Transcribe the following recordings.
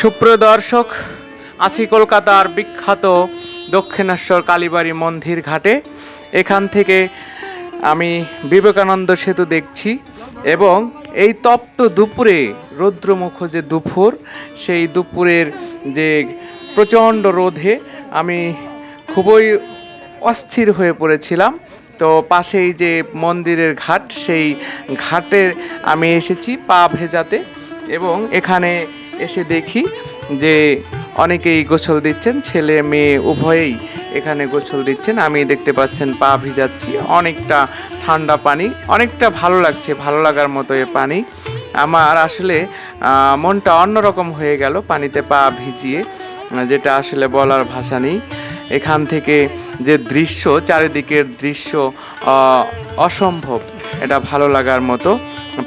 সুপ্রিয় দর্শক, আছি কলকাতার বিখ্যাত দক্ষিণেশ্বর কালীবাড়ি মন্দির ঘাটে। এখান থেকে আমি বিবেকানন্দ সেতু দেখছি এবং এই তপ্ত দুপুরে রৌদ্রমুখ যে দুপুর, সেই দুপুরের যে প্রচণ্ড রোধে আমি খুবই অস্থির হয়ে পড়েছিলাম। তো পাশেই যে মন্দিরের ঘাট, সেই ঘাটে আমি এসেছি পা ভেজাতে এবং এখানে এসে দেখি যে অনেকেই গোসল দিচ্ছেন, ছেলে মেয়ে উভয়েই এখানে গোসল দিচ্ছেন। আমি দেখতে পাচ্ছেন পা ভিজাচ্ছি, অনেকটা ঠান্ডা পানি, অনেকটা ভালো লাগছে, ভালো লাগার মতো এ পানি। আমার আসলে মনটা অন্যরকম হয়ে গেল পানিতে পা ভিজিয়ে, যেটা আসলে বলার ভাষা নেই। এখান থেকে যে দৃশ্য, চারিদিকের দৃশ্য অসম্ভব, এটা ভালো লাগার মতো।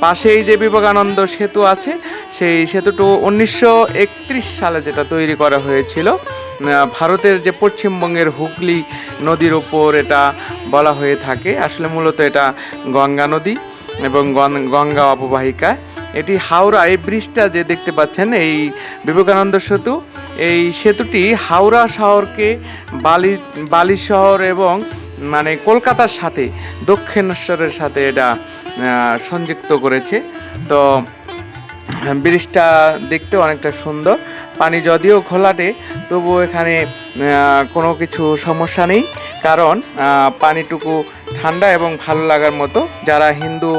পাশেই যে বিবেকানন্দ সেতু আছে সেই সেতুটো উনিশশো সালে যেটা তৈরি করা হয়েছিল ভারতের যে পশ্চিমবঙ্গের হুগলি নদীর ওপর এটা বলা হয়ে থাকে। আসলে মূলত এটা গঙ্গা নদী এবং গঙ্গা অববাহিকা। এটি হাওড়া এই ব্রিজটা যে দেখতে পাচ্ছেন, এই বিবেকানন্দ সেতু, এই সেতুটি হাওড়া শহরকে বালি বালি শহর এবং মানে কলকাতার সাথে, দক্ষিণেশ্বরের সাথে এটা সংযুক্ত করেছে। তো ব্রিজটা দেখতে অনেকটা সুন্দর। পানি যদিও ঘোলাটে, তবুও এখানে কোনো কিছু সমস্যা নেই। কারণ পানিটুকু ঠান্ডা এবং ভালো লাগার মতো। যারা হিন্দু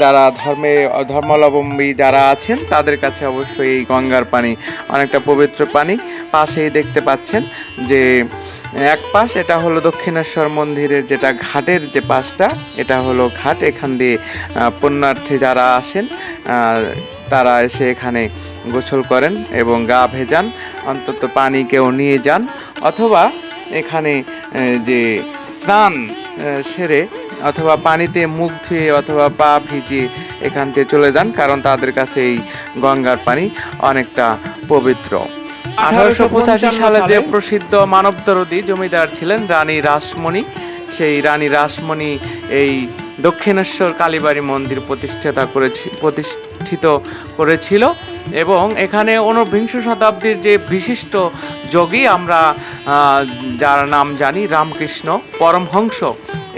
যারা ধর্মে, ধর্মাবলম্বী যারা আছেন, তাদের কাছে অবশ্যই এই গঙ্গার পানি অনেকটা পবিত্র পানি। পাশেই দেখতে পাচ্ছেন যে, এক পাশ এটা হলো দক্ষিণেশ্বর মন্দিরের যেটা ঘাটের যে পাশটা, এটা হলো ঘাট। এখান দিয়ে পুণ্যার্থী যারা আসেন তারা এসে এখানে গোসল করেন এবং গা ভেজান, অন্তত পানি কেউ নিয়ে যান, অথবা এখানে যে স্নান সেরে অথবা পানিতে মুখ ধুয়ে অথবা পা ভিজিয়ে এখান থেকে চলে যান, কারণ তাদের কাছে এই গঙ্গার পানি অনেকটা পবিত্র। আঠারোশো পঁচাশি সালে যে প্রসিদ্ধ মানবদরদী জমিদার ছিলেন রানী রাসমণি, সেই রানী রাসমণি এই দক্ষিণেশ্বর কালীবাড়ি মন্দির প্রতিষ্ঠাতা করেছি, প্রতিষ্ঠিত করেছিল এবং এখানে ঊনবিংশ শতাব্দীর যে বিশিষ্ট যোগী আমরা যার নাম জানি রামকৃষ্ণ পরমহংস,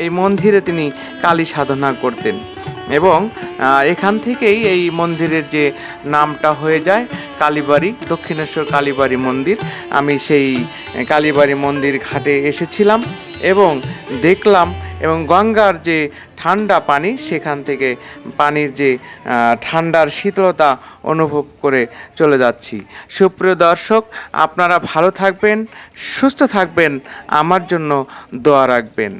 এই মন্দিরে তিনি কালী সাধনা করতেন এবং এখান থেকেই এই মন্দিরের যে নামটা হয়ে যায় কালীবাড়ি, দক্ষিণেশ্বর কালীবাড়ি মন্দির। আমি সেই কালীবাড়ি মন্দির ঘাটে এসেছিলাম এবং দেখলাম এবং গঙ্গার যে ঠান্ডা পানি, সেখান থেকে পানির যে ঠান্ডার শীতলতা অনুভব করে চলে যাচ্ছি। সুপ্রিয় দর্শক, আপনারা ভালো থাকবেন, সুস্থ থাকবেন, আমার জন্য দোয়া রাখবেন।